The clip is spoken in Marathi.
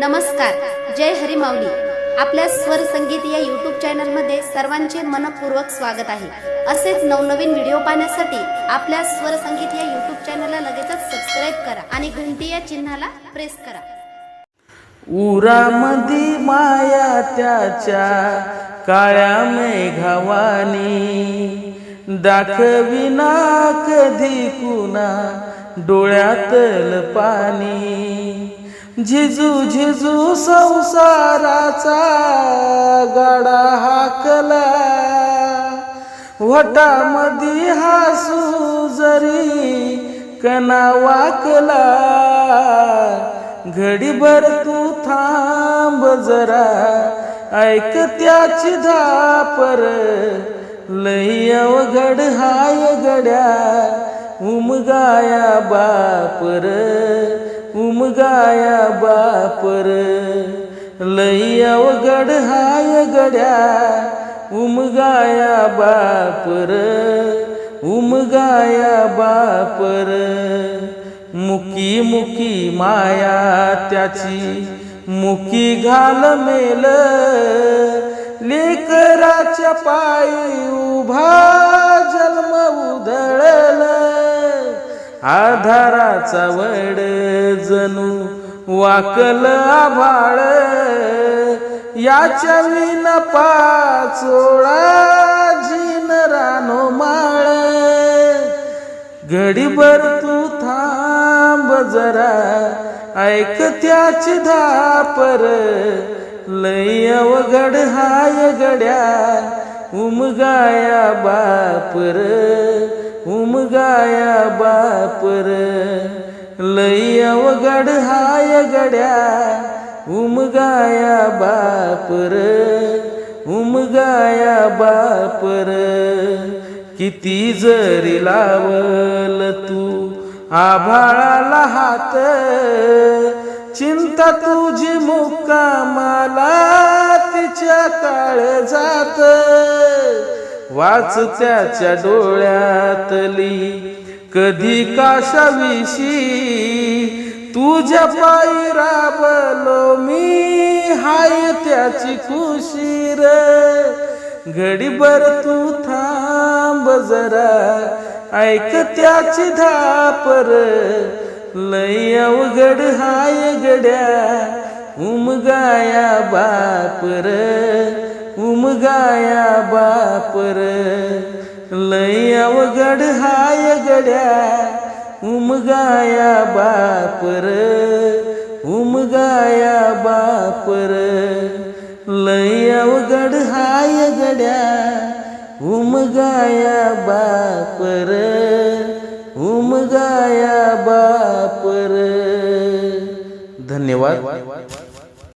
नमस्कार जय हरी माऊली आपल्या स्वर संगीत या युट्यूब चॅनलमध्ये सर्वांचे मनपूर्वक स्वागत आहे. असेच नवनवीन व्हिडिओ पाहण्यासाठी आपल्या स्वर संगीत या युट्यूब चॅनलला लगेचच सबस्क्राईब करा आणि घंटी या चिन्हाला प्रेस करा. उरामधी माया त्याच्या काळ्या मेघावानी. दाखविना कधी कुणा डोळ्यातल पाणी झिजू झिजू संसाराचा गाडा हाकला. वटामधी हासू जरी कणा वाकला. घडीभर तू थांब जरा ऐक त्याची धापर. लई अवघड हाय गड्या उमगाया बापर. उमगाया बापर. लई अवघड हाय गड्या उमगाया बापर. उमगाया बापर. मुकी मुकी माया त्याची मुकी घाल मेल. लेकराच्या पायी उभा जन्म उधळलं. आधाराचा वड जणू वाकल आभाळ. याच्या विन पाचोळा जिन रानो माळ. घडीभर तू थांब जरा ऐक त्याची धापर. लई अवघड हाय गड्या उमगाया बापर. उमगाया बापर लई अवघड हाय गड्या. उमगाया बापर उमगाया बापर किती जरी लावल तू आभाळाला हात चिंता तुझी मुक्कामाला तिच्या काळ जात. वाच त्याच्या डोळ्यातली कधी काशाविषयी तुझ्या पायी राबलो मी हाय त्याची खुशीर घडीभर तू थांब जरा ऐक त्याची धापर लई अवघड हाय गड्या उमगाया बापर उमगाया बापर. लई अवघड हाय गड्या उमगाया बापर. उमगाया बापर. लई अवघड हाय गड्या उमगाया बापर. उमगाया बापर. धन्यवाद.